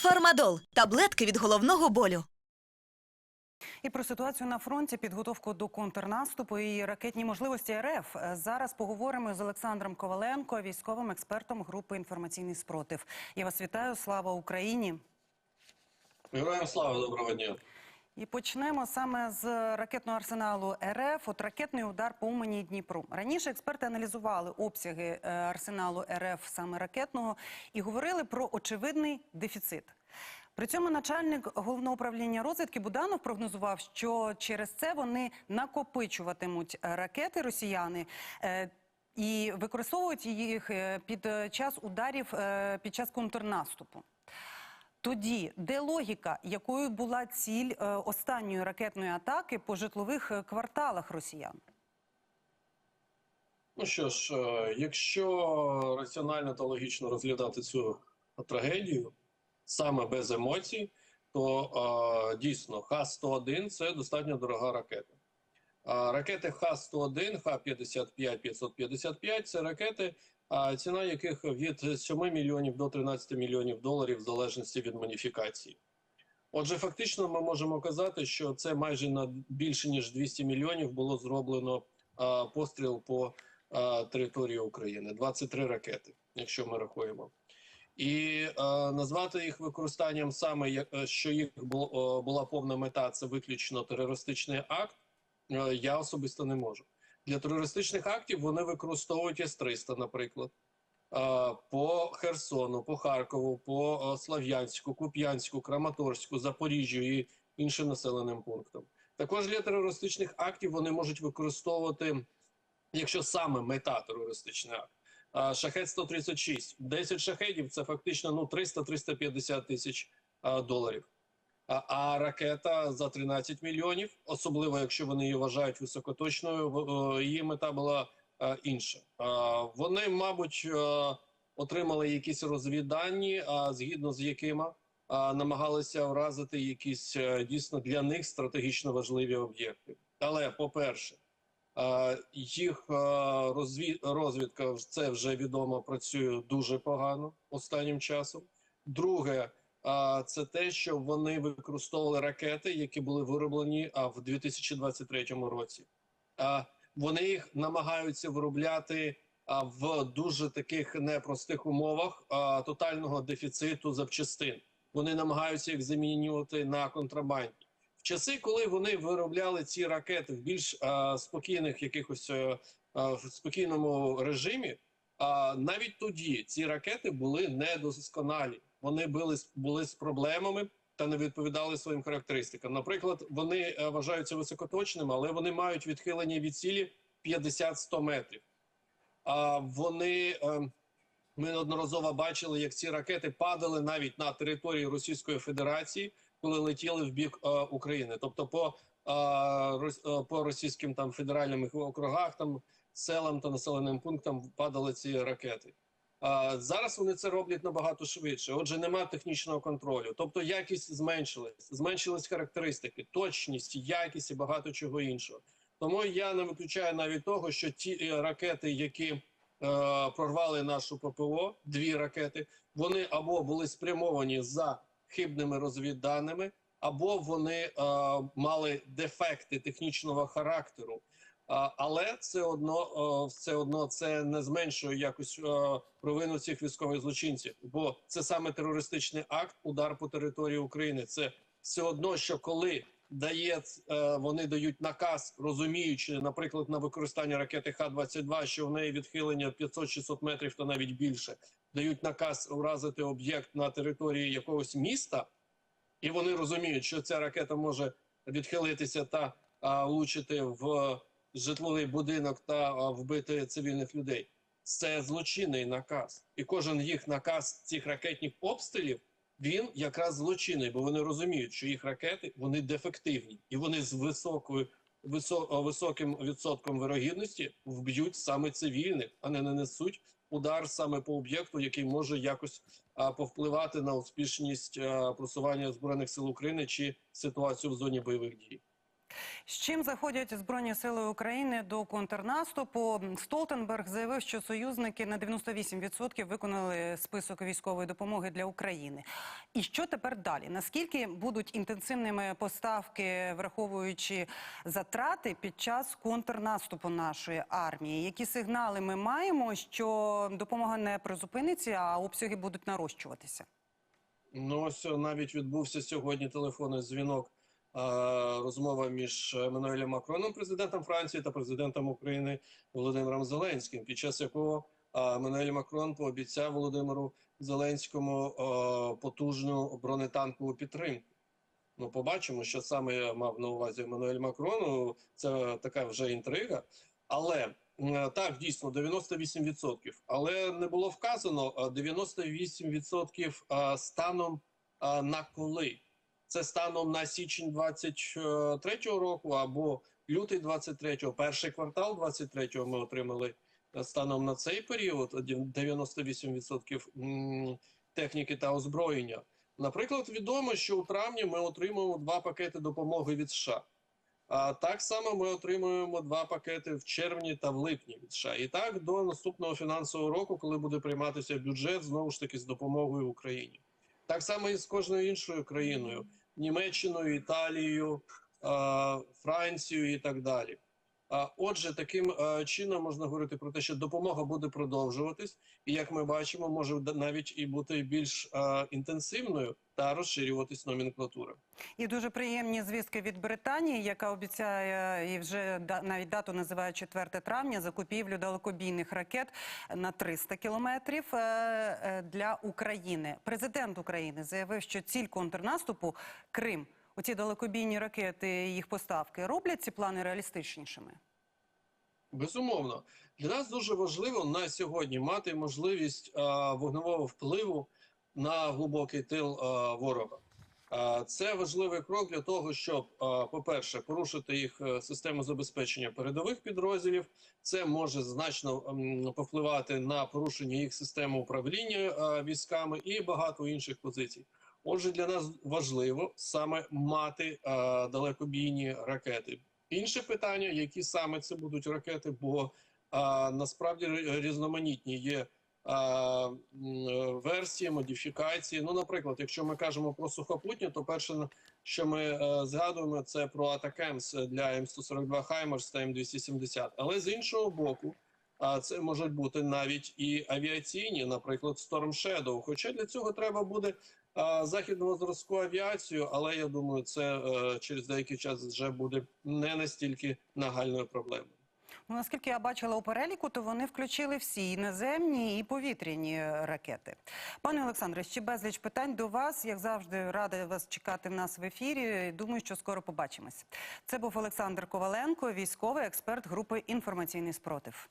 Фармадол таблетки від головного болю. І про ситуацію на фронті, підготовку до контрнаступу і ракетні можливості РФ. Зараз поговоримо з Олександром Коваленко, військовим експертом групи інформаційний спротив. Я вас вітаю. Слава Україні! Героям слава доброго дня. І почнемо саме з ракетного арсеналу РФ. От ракетний удар по Умані і Дніпру. Раніше експерти аналізували обсяги е, арсеналу РФ саме ракетного і говорили про очевидний дефіцит. При цьому начальник головного управління розвідки Буданов прогнозував, що через це вони накопичуватимуть е, ракети росіяни. е, І використовують їх під час ударів під час контрнаступу. Тоді, де логіка, якою була ціль е, останньої ракетної атаки по житлових е, кварталах росіян? Ну що ж, е, якщо раціонально та логічно розглядати цю трагедію саме без емоцій, то дійсно Х-101 це достатньо дорога ракета. Ракети Х-101, Х-55, 555 – це ракети, ціна яких від 7 мільйонів до 13 мільйонів доларів в залежності від маніфікації. Отже, фактично, ми можемо казати, що це майже на більше ніж 200 мільйонів було зроблено а, постріл по а, території України. 23 ракети, якщо ми рахуємо. І а, назвати їх використанням саме як що їх було, була повна мета, це виключно терористичний акт. Я особисто не можу. Для терористичних актів вони використовують С-300, наприклад. По Херсону, по Харкову, по Слов'янську, Куп'янську, Краматорську, Запоріжжю і іншим населеним пунктам. Також для терористичних актів вони можуть використовувати, якщо саме мета терористичний акт. Шахет 136. 10 шахедів це фактично ну 300-350 тисяч доларів. А, ракета за 13 мільйонів, особливо якщо вони її вважають високоточною, е, її мета була е, інша. Вони, мабуть, е, отримали якісь розвіддані, а згідно з якими намагалися вразити якісь дійсно для них стратегічно важливі об'єкти. Але, по-перше, їх розві- розвідка це вже відомо працює дуже погано останнім часом. Друге, це те, що вони використовували ракети, які були вироблені а, в 2023 році. Вони їх намагаються виробляти а, в дуже таких непростих умовах тотального дефіциту запчастин. Вони намагаються їх замінювати на контрабанді. В часи, коли вони виробляли ці ракети в більш а, спокійних якихось а, а, в спокійному режимі, а, навіть тоді ці ракети були недосконалі. Вони були, були з проблемами та не відповідали своїм характеристикам. Наприклад, вони е, вважаються високоточними, але вони мають відхилення від цілі 50-100 метрів. А вони е, ми неодноразово бачили, як ці ракети падали навіть на території Російської Федерації, коли летіли в бік е, України, тобто по, е, по російським там федеральним округах, там селам та населеним пунктам падали ці ракети. Зараз вони це роблять набагато швидше. Отже, немає технічного контролю. Тобто якість зменшилась, зменшились характеристики, точність, якість і багато чого іншого. Тому я не виключаю навіть того, що ті е, ракети, які е, прорвали нашу ППО, дві ракети, вони або були спрямовані за хибними розвідданими, або вони е, мали дефекти технічного характеру. Але це одно, все одно це не зменшує якось провину цих військових злочинців, бо це саме терористичний акт, удар по території України. Це все одно, що коли дає е, вони дають наказ, розуміючи, наприклад, на використання ракети Х-22, що в неї відхилення 500-600 метрів, то навіть більше, дають наказ вразити об'єкт на території якогось міста, і вони розуміють, що ця ракета може відхилитися та влучити в житловий будинок та вбити цивільних людей. Це злочинний наказ, і кожен їх наказ цих ракетних обстрілів він якраз злочинний, бо вони розуміють, що їх ракети вони дефективні і вони з високою висо, високим відсотком вирогідності вб'ють саме цивільних, а не нанесуть удар саме по об'єкту, який може якось а, повпливати на успішність а, просування збройних сил України чи ситуацію в зоні бойових дій. З чим заходять Збройні сили України до контрнаступу? Столтенберг заявив, що союзники на 98% виконали список військової допомоги для України. І що тепер далі? Наскільки будуть інтенсивними поставки, враховуючи затрати під час контрнаступу нашої армії? Які сигнали ми маємо, що допомога не призупиниться, а обсяги будуть нарощуватися? Ну, ось навіть відбувся сьогодні телефонний дзвінок, е, розмова між Еммануелем Макроном, президентом Франції, та президентом України Володимиром Зеленським, під час якого е, Еммануель Макрон пообіцяв Володимиру Зеленському е, потужну бронетанкову підтримку. Ну, побачимо, що саме мав на увазі Еммануель Макрон. Ну, Це така вже інтрига. Але так, дійсно, 98%. Але не було вказано а, 98% станом на коли. Це станом на січень 23-го року або лютий 23-го, перший квартал 23-го ми отримали е, станом на цей період 98% м, техніки та озброєння. Наприклад, відомо, що у травні ми отримуємо два пакети допомоги від США. А так само ми отримуємо два пакети в червні та в липні від США. І так до наступного фінансового року, коли буде прийматися бюджет, знову ж таки з допомогою Україні. Так само і з кожною іншою країною: Німеччиною, Італією, Францією і так далі. Отже, таким чином можна говорити про те, що допомога буде продовжуватись, і як ми бачимо, може навіть і бути більш інтенсивною та розширюватись номенклатура. І дуже приємні звістки від Британії, яка обіцяє і вже навіть дату називає 4 травня закупівлю далекобійних ракет на 300 кілометрів е, е, для України. Президент України заявив, що ціль контрнаступу Крим. Оці далекобійні ракети, їх поставки роблять ці плани реалістичнішими. Безумовно, для нас дуже важливо на сьогодні мати можливість а, вогневого впливу на глибокий тил а, ворога. А, це важливий крок для того, щоб, а, по-перше, порушити їх е, систему забезпечення передових підрозділів. Це може значно м, повпливати на порушення їх системи управління а, військами і багато інших позицій. Отже, для нас важливо саме мати а, далекобійні ракети. Інше питання, які саме це будуть ракети, бо а, насправді різноманітні є а, е, версії, модифікації. Ну, наприклад, якщо ми кажемо про сухопутні, то перше, що ми е, згадуємо, це про Атакемс для М142 Хаймерс та М270. Але з іншого боку, а це можуть бути навіть і авіаційні, наприклад, Storm Shadow. Хоча для цього треба буде а, західного зразку авіацію, але я думаю, це е, через деякий час вже буде не настільки нагальною проблемою. Ну, наскільки я бачила у переліку, то вони включили всі і наземні і повітряні ракети. Пане Олександре, ще безліч питань до вас. Як завжди, рада вас чекати в нас в ефірі. Думаю, що скоро побачимось. Це був Олександр Коваленко, військовий експерт групи інформаційний спротив.